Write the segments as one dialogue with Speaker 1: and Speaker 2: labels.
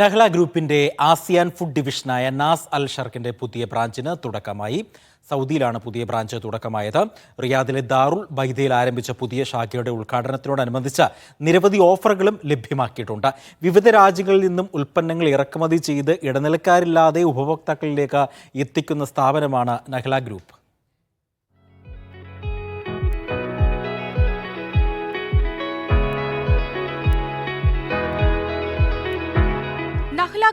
Speaker 1: നഹ്ല ഗ്രൂപ്പിന്റെ ASEAN food ഡിവിഷനായ നാസ് അൽ ഷർക്കിന്റെ പുതിയ ബ്രാഞ്ചിന് തുടക്കമായി. സൗദിയിലാണ് പുതിയ ബ്രാഞ്ച് തുടക്കമായത്. റിയാദിലെ ദാറുൽ ബൈദയിൽ ആരംഭിച്ച പുതിയ ശാഖയുടെ ഉദ്ഘാടനത്തിനോടനുബന്ധിച്ച് നിരവധി ഓഫറുകളും ലഭ്യമാക്കിയിട്ടുണ്ട്. വിവിധ രാജ്യങ്ങളിൽ നിന്നും ഉൽപ്പന്നങ്ങൾ ഇറക്കുമതി ചെയ്ത് ഇടനിലക്കാരില്ലാതെ ഉപഭോക്താക്കളിലേക്ക് എത്തിക്കുന്ന സ്ഥാപനമാണ് നഹ്ല ഗ്രൂപ്പ്.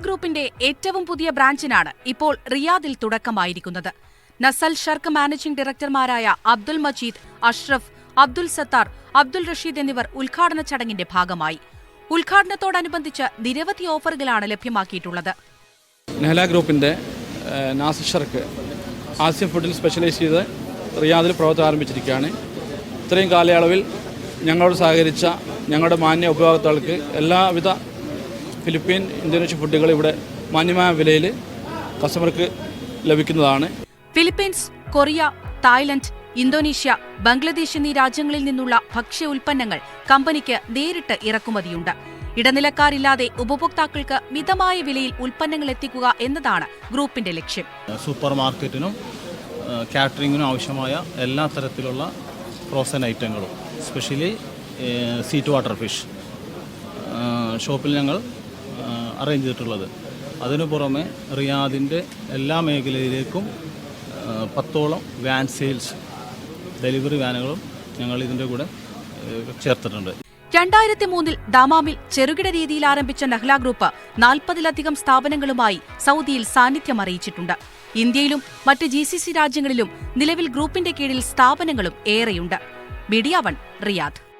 Speaker 2: ഗ്രൂപ്പിന്റെ ഏറ്റവും പുതിയ ബ്രാഞ്ചിനാണ് ഇപ്പോൾ റിയാദിൽ തുടക്കമായിരിക്കുന്നത്. നസൽ ഷർക്ക് മാനേജിംഗ് ഡയറക്ടർമാരായ അബ്ദുൽ മജീദ് അഷ്റഫ് അബ്ദുൽ സത്താർ അബ്ദുൽ റഷീദ് എന്നിവർ ഉദ്ഘാടന ചടങ്ങിന്റെ ഭാഗമായി. ഉദ്ഘാടനത്തോടനുബന്ധിച്ച് നിരവധി ഓഫറുകളാണ് ലഭ്യമാക്കിയിട്ടുള്ളത്.
Speaker 3: നെഹ്ല ഗ്രൂപ്പിന്റെ നാസ ഷർക്ക് ആസിയൻ ഫുഡിൽ സ്പെഷ്യലൈസ് ചെയ്ത് റിയാദിൽ പ്രവർത്തനം ആരംഭിച്ചിരിക്കുകയാണ്. ഇത്രയും കാലയളവിൽ ഞങ്ങളോട് സഹകരിച്ച ഞങ്ങളുടെ മാന്യ ഉപഭോക്താക്കൾക്ക് എല്ലാവിധ ഫിലിപ്പീൻ ഇന്തോനേഷ്യൻ ഫുഡുകൾ ഇവിടെ മാന്യമായ വിലയിൽ കസ്റ്റമർക്ക് ലഭിക്കുന്നതാണ്.
Speaker 2: Philippines Korea Thailand Indonesia Bangladesh എന്നീ രാജ്യങ്ങളിൽ നിന്നുള്ള ഭക്ഷ്യ ഉൽപ്പന്നങ്ങൾ കമ്പനിക്ക് നേരിട്ട് ഇറക്കുമതിയുണ്ട്. ഇടനിലക്കാരില്ലാതെ ഉപഭോക്താക്കൾക്ക് മിതമായ വിലയിൽ ഉൽപ്പന്നങ്ങൾ എത്തിക്കുക എന്നതാണ് ഗ്രൂപ്പിന്റെ ലക്ഷ്യം.
Speaker 4: സൂപ്പർ മാർക്കറ്റിനും കാറ്ററിംഗിനും ആവശ്യമായ എല്ലാ തരത്തിലുള്ള ഫ്രോസൺ ഐറ്റങ്ങളും സ്പെഷ്യലി സീറ്റ് വാട്ടർ ഫിഷ് ഷോപ്പിൽ ഞങ്ങൾ അറേഞ്ച് ചെയ്തിട്ടുള്ളത്. അതിനു പുറമെ റിയാദിന്റെ എല്ലാ മേഖലയിലേക്കും പത്തോളം വാൻ സെയിൽസ് ഡെലിവറി വാനുകളും ഞങ്ങൾ ഇതിന്റെ കൂടെ ചേർത്തിട്ടുണ്ട്.
Speaker 2: രണ്ടായിരത്തി മൂന്നിൽ ദാമാമിൽ ചെറുകിട രീതിയിൽ ആരംഭിച്ച നഹ്ല ഗ്രൂപ്പ് നാൽപ്പതിലധികം സ്ഥാപനങ്ങളുമായി സൗദിയിൽ സാന്നിധ്യം അറിയിച്ചിട്ടുണ്ട്. ഇന്ത്യയിലും മറ്റ് ജി രാജ്യങ്ങളിലും നിലവിൽ ഗ്രൂപ്പിന്റെ കീഴിൽ സ്ഥാപനങ്ങളും ഏറെയുണ്ട്. Media one Riyadh.